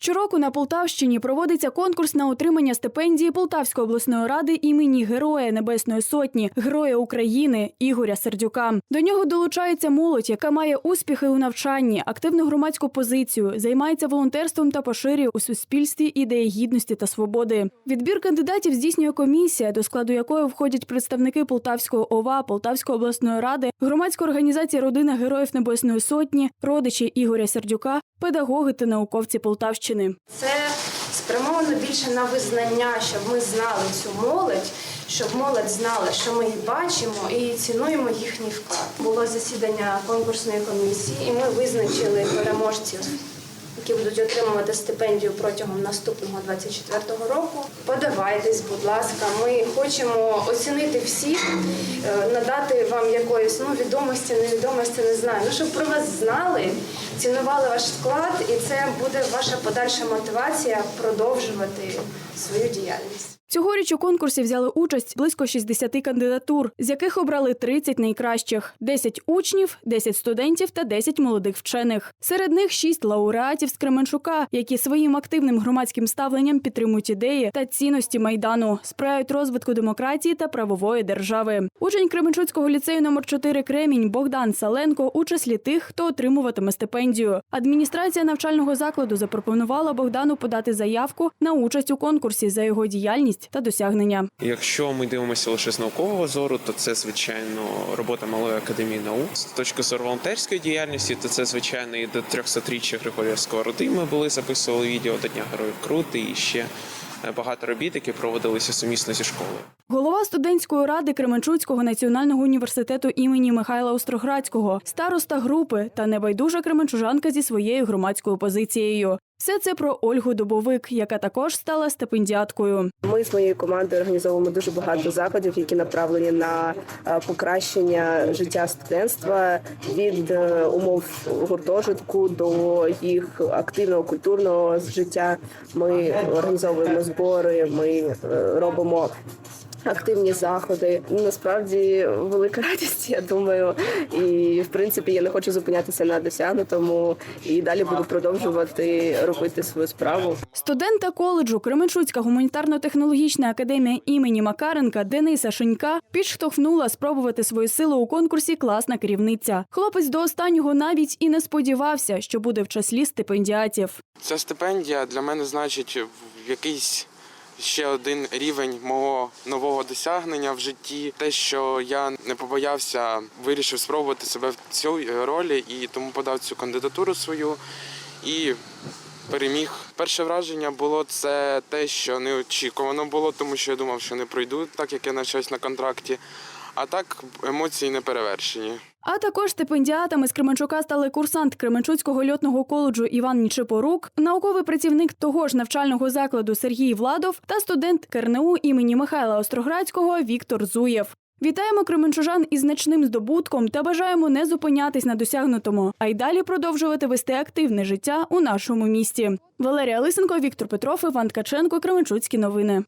Щороку на Полтавщині проводиться конкурс на отримання стипендії Полтавської обласної ради імені Героя Небесної Сотні, Героя України Ігоря Сердюка. До нього долучається молодь, яка має успіхи у навчанні, активну громадську позицію, займається волонтерством та поширює у суспільстві ідеї гідності та свободи. Відбір кандидатів здійснює комісія, до складу якої входять представники Полтавської ОВА, Полтавської обласної ради, громадської організації Родина Героїв Небесної Сотні, родичі Ігоря Сердюка, педагоги та науковці Полтавщини. Це спрямовано більше на визнання, щоб ми знали цю молодь, щоб молодь знала, що ми їх бачимо і цінуємо їхній вклад. Було засідання конкурсної комісії, і ми визначили переможців. Які будуть отримувати стипендію протягом наступного 24-го року. Подавайтесь, будь ласка. Ми хочемо оцінити всіх, е, надати вам якоїсь ну відомості, невідомості, не знаю. Ну щоб про вас знали, цінували ваш вклад, і це буде ваша подальша мотивація продовжувати свою діяльність. Цьогоріч у конкурсі взяли участь близько 60 кандидатур, з яких обрали 30 найкращих: 10 учнів, 10 студентів та 10 молодих вчених. Серед них 6 лауреатів з Кременчука, які своїм активним громадським ставленням підтримують ідеї та цінності майдану, сприяють розвитку демократії та правової держави. Учень Кременчуцького ліцею номер 4 Кремінь Богдан Саленко у числі тих, хто отримуватиме стипендію. Адміністрація навчального закладу запропонувала Богдану подати заявку на участь у конкурсі за його діяльність та досягнення. Якщо ми дивимося лише з наукового зору, то це звичайно робота малої академії наук. З точки зору волонтерської діяльності, то це звичайно і до 300-річчя Григорія Сковороди ми були записували відео до Дня Героїв Крути і ще багато робіт, які проводилися сумісно зі школою. Голова студентської ради Кременчуцького національного університету імені Михайла Остроградського, староста групи та небайдужа кременчужанка зі своєю громадською позицією. Все це про Ольгу Дубовик, яка також стала стипендіаткою. Ми з моєю командою організовуємо дуже багато заходів, які направлені на е, покращення життя студентства від е, умов гуртожитку до їх активного культурного життя. Ми організовуємо збори, ми е, робимо. Активні заходи насправді велика радість, я думаю. І в принципі я не хочу зупинятися на досягнутому і далі буду продовжувати робити свою справу. Студента коледжу Кременчуцька гуманітарно-технологічна академія імені Макаренка Дениса Шенька підштовхнула спробувати свої сили у конкурсі класна керівниця. Хлопець до останнього навіть і не сподівався, що буде в числі стипендіатів. Ця стипендія для мене значить в якийсь ще один рівень мого нового досягнення в житті. Те, що я не побоявся, вирішив спробувати себе в цій ролі і тому подав цю кандидатуру свою і переміг. Перше враження було це те, що неочікувано було, тому що я думав, що не пройду, так як я навчаюсь на контракті. А так емоції не перевершені. А також стипендіатами з Кременчука стали курсант Кременчуцького льотного коледжу Іван Нічипорук, науковий працівник того ж навчального закладу Сергій Владов та студент КРНУ імені Михайла Остроградського Віктор Зуєв. Вітаємо кременчужан із значним здобутком та бажаємо не зупинятись на досягнутому, а й далі продовжувати вести активне життя у нашому місті. Валерія Лисенко, Віктор Петров, Іван Ткаченко, Кременчуцькі новини.